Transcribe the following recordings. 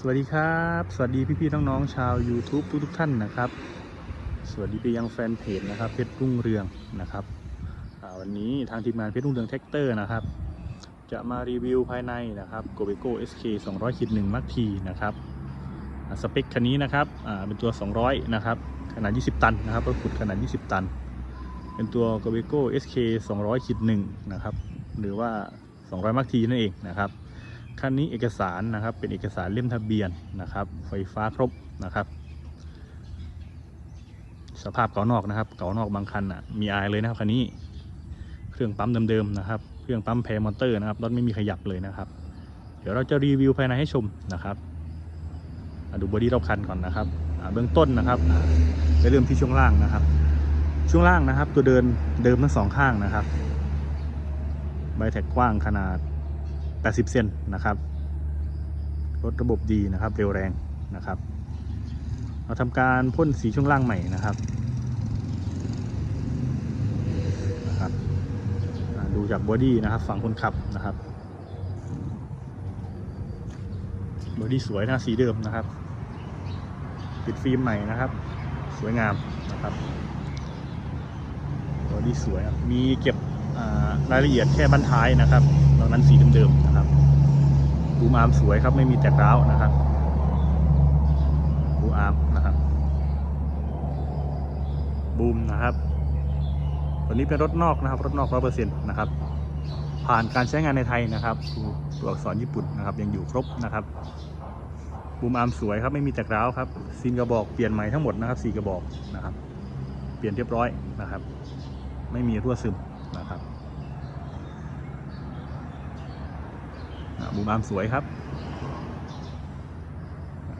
สวัสดีครับ สวัสดีพี่ๆน้องๆชาว YouTube ทุกๆท่านนะครับ สวัสดีไปยังแฟนเพจนะครับเพชรรุ่งเรืองนะครับวันนี้ทางทีมงานเพชรรุ่งเรืองแท็กเตอร์นะครับ จะมารีวิวภายในนะครับ g o b e c o SK 200ขีด1มักทีนะครับสเปคคันนี้นะครับเป็นตัว 200 นะครับ ขนาด 20 ตันนะครับรถขุดขนาด 20 ตัน เป็นตัว g o b e c o SK 200ขีด1นะครับ หรือว่า 200 มักทีนั่นเองนะครับ คันนี้เอกสารนะครับเป็นเอกสารเล่มทะเบียนนะครับ ไฟฟ้าครบนะครับ สภาพเก่านอกนะครับ เก่านอกบางคันอะมีอายเลยนะครับคันนี้เครื่องปั๊มเดิมๆนะครับเครื่องปั๊มแพรมอเตอร์นะครับรถไม่มีขยับเลยนะครับ เดี๋ยวเราจะรีวิวภายในให้ชมนะครับดูบอดี้รอบคันก่อนนะครับเบื้องต้นนะครับอะเริ่มที่ช่วงล่างนะครับ ช่วงล่างนะครับ ตัวเดินเดิมทั้งสองข้างนะครับใบแท็กกว้างขนาด 80 เซนนะครับ รถระบบดีนะครับ เร็วแรงนะครับ เราทำการพ่นสีช่วงล่างใหม่นะครับนะครับ ดูจากบอดี้นะครับ ฝั่งคนขับนะครับ บอดี้สวยนะสีเดิมนะครับ ติดฟิล์มใหม่นะครับ สวยงามนะครับบอดี้สวย มีเก็บรายละเอียดแค่บั้นท้ายนะครับ นอกนั้นสีเดิมๆนะครับบูมอาร์มสวยครับไม่มีแตกร้าวนะครับบูมอาร์มนะครับบูมนะครับตัวนี้เป็นรถนอกนะครับรถนอกร้อยเปอร์เซ็นต์นะครับผ่านการใช้งานในไทยนะครับตัวอักษรญี่ปุ่นนะครับยังอยู่ครบนะครับบูมอาร์มสวยครับไม่มีแตกร้าวครับซีนกระบอกเปลี่ยนใหม่ทั้งหมดนะครับสี่กระบอกนะครับ เปลี่ยนเรียบร้อยนะครับ ไม่มีรั่วซึมนะครับอ่า บูมอามสวยครับ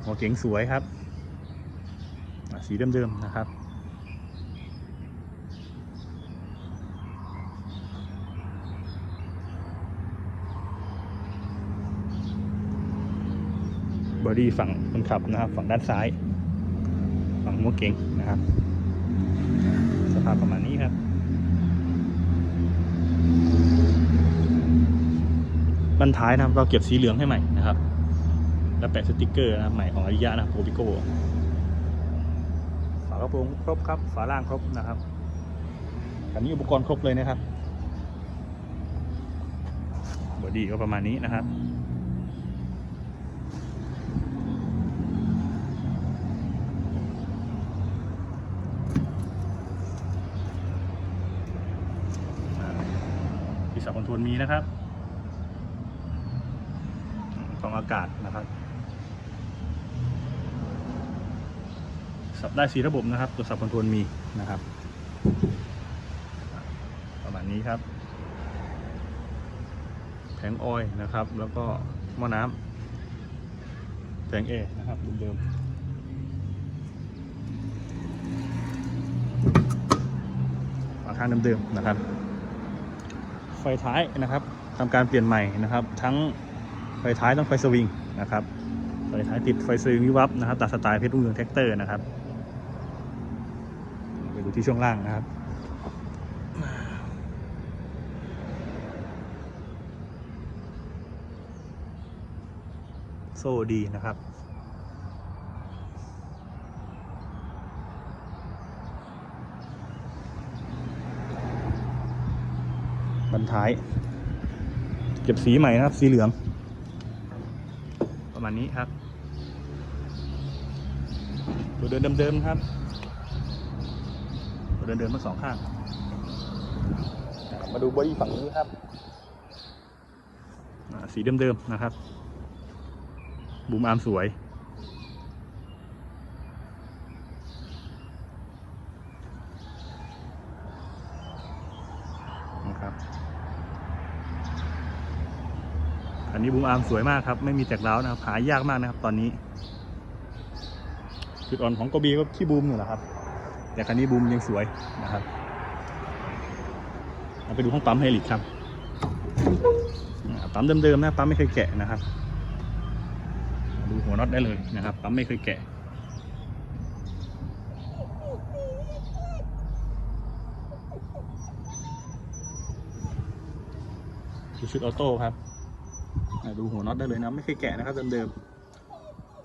หัวเก๋งสวยครับ สีเดิมๆนะครับบอดี้ฝั่งคนขับนะครับ ฝั่งด้านซ้าย ฝั่งหัวเก๋งนะครับ สภาพประมาณนี้ครับ บันท้ายนะครับ เราเก็บสีเหลืองให้ใหม่นะครับ แล้วแปะสติกเกอร์นะครับใหม่ของอาริยะนะครับโปรปิโก้ฝากระโปรงครบครับฝาล่างครบนะครับคันนี้อุปกรณ์ครบเลยนะครับบอดี้ก็ประมาณนี้นะครับที่สับคอนโทรลมีนะครับ กรองอากาศนะครับ สับได้สีระบบนะครับ ตัวสับคอนโทรลมีนะครับ ประมาณนี้ครับ แผงออยนะครับ แล้วก็หม้อน้ำแผงเอนะครับเดิมๆฝาข้างเดิมๆนะครับ ไฟท้ายนะครับทำการเปลี่ยนใหม่นะครับ ทั้ง ไฟท้ายต้องไฟสวิงนะครับไฟท้ายติดไฟสวิงวิวับนะครับตามสไตล์เพชรรุ่งเรืองแท็กเตอร์นะครับไปดูที่ช่วงล่างนะครับโซ่ดีนะครับบันท้าย เก็บสีใหม่นะครับ สีเหลือง มาณนี้ครับ ตัวเดินเดิมๆครับตัวเดินเดิมทั้งสองข้าง มาดูบอดี้ฝั่งนี้ครับอ่าสีเดิมๆนะครับ บูมอาร์มสวย นะครับ อั นี้บูมอาร์มสวยมากครับ ไม่มีแตกร้าวนะครับหายากมากนะครับ ตอนนี้ จุดอ่อนของกบีก็ที่บูมอยู่แหละครับ แต่คันนี้บูมยังสวยนะครับเราไปดูห้องปั๊มไฮลิกครับปั๊มเดิมๆนะปั๊มไม่เคยแกะนะครับ ดูหัวน็อตได้เลยนะครับ ปั๊มไม่เคยแกะดูชุดออโต้ครับ ดูหัวน็อตได้เลยนะไม่เคยแกะนะครับเดิม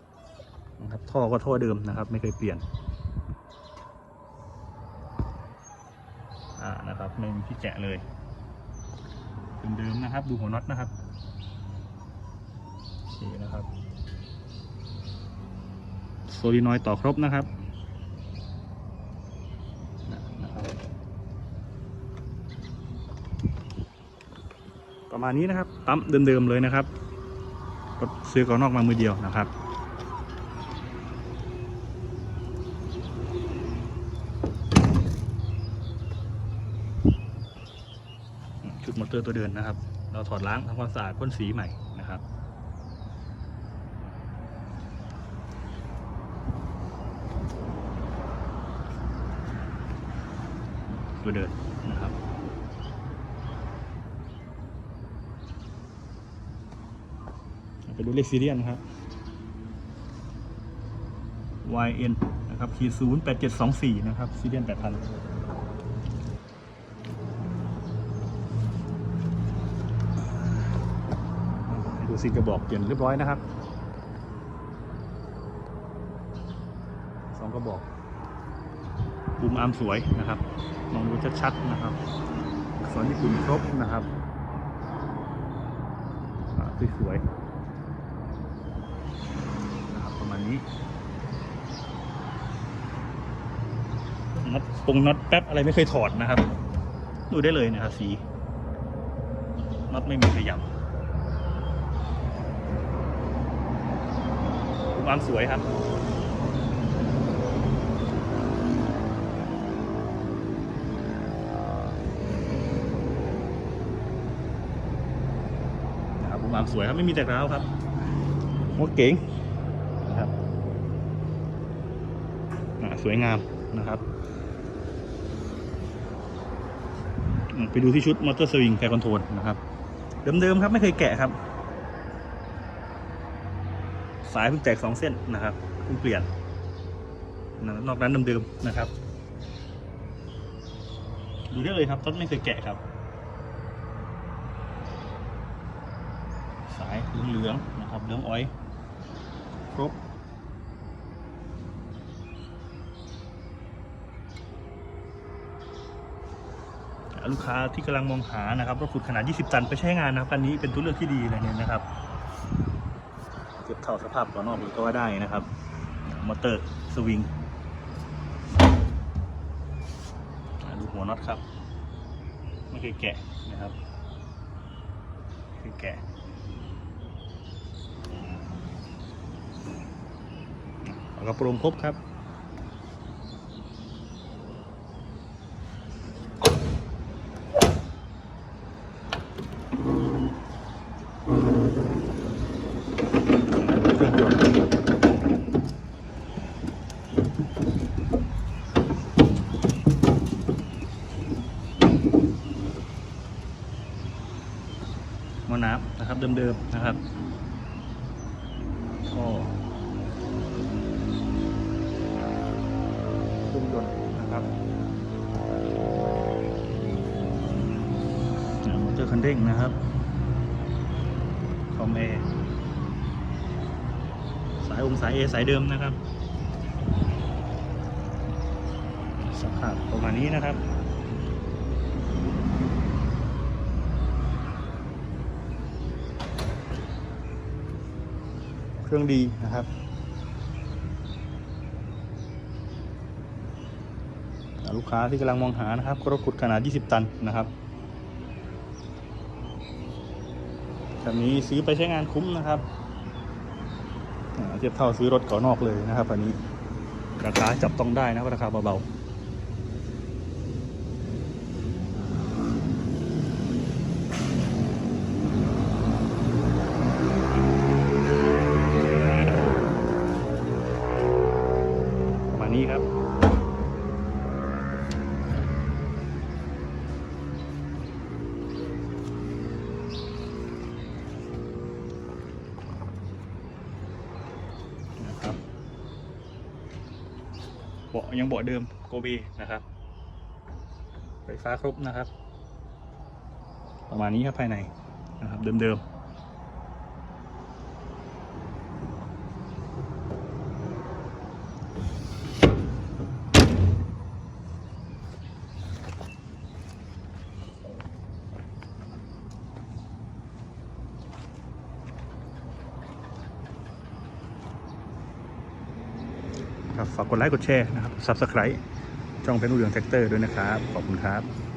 ๆนะครับท่อก็ท่อเดิมนะครับ ไม่เคยเปลี่ยนอ่านะครับไม่มีที่แกะเลยเดิมๆนะครับ ดูหัวน็อตนะครับโอเคนะครับโซลินอยต่อครบนะครับ ประ มาณนี้นะครับ ปั๊มเดิมๆเลยนะครับรถซื้อก่อนนอกมามือเดียวนะครับ ชุดมอเตอร์ตัวเดินนะครับ เราถอดล้างทำความสะอาดพ่นสีใหม่นะครับตัวเดินนะครับ ไปดูเลขซีเรียลนะครับ YN นะครับขีศูนย์แปดเจ็ดสองสี่นะครับซีเรียลแปดพันดูซีกระบอกเปลี่ยนเรียบร้อยนะครับสองกระบอกปุ่มอาร์มสวยนะครับมองดูชัดๆนะครับสอักษรญี่ปุ่นครบนะครับสวยๆ นะครับประมาณนี้น็อตปงน็อตแป๊บอะไรไม่เคยถอดนะครับ ดูได้เลยนะครับสีน็อตไม่มีขยับปุ่มอามสวยครับครับผมอามสวยครับไม่มีแตกร้าวครับหัวเก๋งนะครับอ่า สวยงามนะครับ ไปดูที่ชุดมอเตอร์สวิงแคร์คอนโทรลนะครับ เดิมๆครับไม่เคยแกะครับ สายเพิ่งแตกสองเส้นนะครับเพิ่งเปลี่ยนนะนอกนั้นเดิมๆนะครับ ดูได้เลยครับต้นไม่เคยแกะครับ สายเหลืองๆนะครับเหลืองอ้อย ครบ ลูกค้าที่กำลังมองหานะครับรถขุดขนาด 20 ตันไปใช้งานนะครับคันนี้เป็นตัวเลือกที่ดีเลยเนี่ยนะครับเก็บเท่าสภาพก่อนนอกเลยก็ว่าได้นะครับมอเตอร์สวิงดูหัวน็อตครับ ไม่เคยแกะนะครับไม่เคยแกะกระโปรงครบครับ เครื่องยนต์ หมอน้ำนะครับเดิมๆนะครับก็เครื่องยนต์นะครับมอเตอร์คันเร่งนะครับคอมเอสายองสายเอสายเดิมนะครับสภาพประมาณนี้นะครับ เครื่องดีนะครับลูกค้าที่กำลังมองหานะครับก็รถขุดขนาด 20 ตันนะครับแบบนี้ซื้อไปใช้งานคุ้มนะครับเทียบเท่าซื้อรถก่านอกเลยนะครับอันนี้ราคาจับต้องได้นะครับราคาเบาๆประมาณนี้ครับ นะครับ เบาะยังเบาะเดิมโกเบนะครับ ไฟฟ้าครบนะครับ ประมาณนี้ครับภายในนะครับเดิมๆ ครับฝากกดไลค์กดแชร์นะครับ Subscribe ช่องเพชรรุ่งเรืองแท็กเตอร์ด้วยนะครับ ขอบคุณครับ